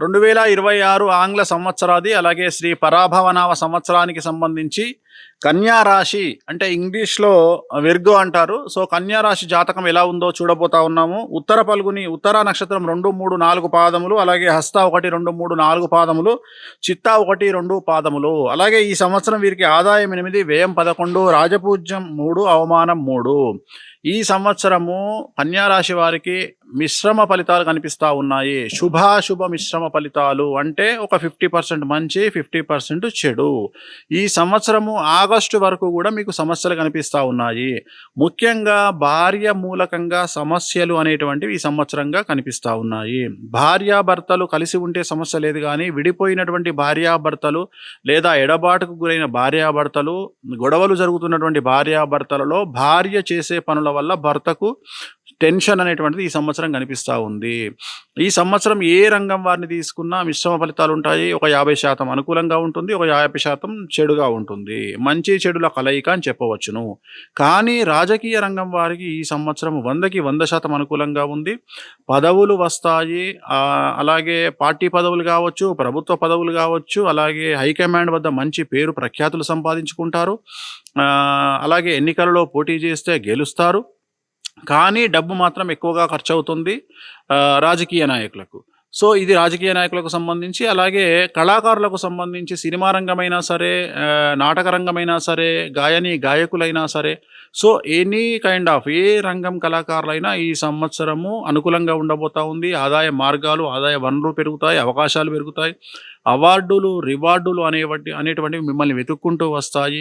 రెండు వేల ఇరవై ఆరు ఆంగ్ల సంవత్సరాది అలాగే శ్రీ పరాభవనామ సంవత్సరానికి సంబంధించి కన్యా రాశి అంటే ఇంగ్లీష్లో వెర్గో అంటారు. సో కన్యా రాశి జాతకం ఎలా ఉందో చూడబోతా ఉన్నాము. ఉత్తర పలుగుని ఉత్తర నక్షత్రం రెండు మూడు నాలుగు పాదములు అలాగే హస్త ఒకటి రెండు మూడు నాలుగు పాదములు చిత్తా ఒకటి రెండు పాదములు. అలాగే ఈ సంవత్సరం వీరికి ఆదాయం ఎనిమిది వ్యయం పదకొండు రాజపూజ్యం మూడు అవమానం మూడు. ఈ సంవత్సరము కన్యారాశి వారికి మిశ్రమ ఫలితాలు కనిపిస్తూ ఉన్నాయి. శుభాశుభ మిశ్రమ ఫలితాలు అంటే ఒక ఫిఫ్టీ పర్సెంట్ మంచి ఫిఫ్టీ పర్సెంట్ చెడు. ఈ సంవత్సరము ఆగస్టు వరకు కూడా మీకు సమస్యలు కనిపిస్తూ ఉన్నాయి. ముఖ్యంగా భార్య మూలకంగా సమస్యలు అనేటువంటివి ఈ సంవత్సరంగా కనిపిస్తూ ఉన్నాయి. భార్యాభర్తలు కలిసి ఉంటే సమస్య లేదు కానీ విడిపోయినటువంటి భార్యాభర్తలు లేదా ఎడబాటుకు గురైన భార్యాభర్తలు గొడవలు జరుగుతున్నటువంటి భార్యాభర్తలలో భార్య చేసే పనుల వల్ల భర్తకు టెన్షన్ అనేటువంటిది ఈ సంవత్సరం కనిపిస్తూ ఉంది. ఈ సంవత్సరం ఏ రంగం వారిని తీసుకున్నా మిశ్రమ ఫలితాలు ఉంటాయి. ఒక యాభై శాతం అనుకూలంగా ఉంటుంది. ఒక యాభై శాతం చెడుగా ఉంటుంది. మంచి చెడుల కలయిక అని చెప్పవచ్చును. కానీ రాజకీయ రంగం వారికి ఈ సంవత్సరం వందకి వంద శాతం అనుకూలంగా ఉంది. పదవులు వస్తాయి. అలాగే పార్టీ పదవులు కావచ్చు ప్రభుత్వ పదవులు కావచ్చు అలాగే హైకమాండ్ వద్ద మంచి పేరు ప్రఖ్యాతులు సంపాదించుకుంటారు. అలాగే ఎన్నికలలో పోటీ చేస్తే గెలుస్తారు. కానీ డబ్బు మాత్రం ఎక్కువగా ఖర్చు అవుతుంది రాజకీయ నాయకులకు. సో ఇది రాజకీయ నాయకులకు సంబంధించి అలాగే కళాకారులకు సంబంధించి సినిమా రంగమైనా సరే నాటక రంగమైనా సరే గాయని గాయకులైనా సరే so any kind of a రంగం కళాకారులైనా ఈ సంవత్సరము అనుకూలంగా ఉండబోతా ఉంది. ఆదాయ మార్గాలు ఆదాయ వనరులు పెరుగుతాయి అవకాశాలు పెరుగుతాయి. అవార్డులు రివార్డులు అనేవంటి అనేటువంటివి మిమ్మల్ని వెతుక్కుంటూ వస్తాయి.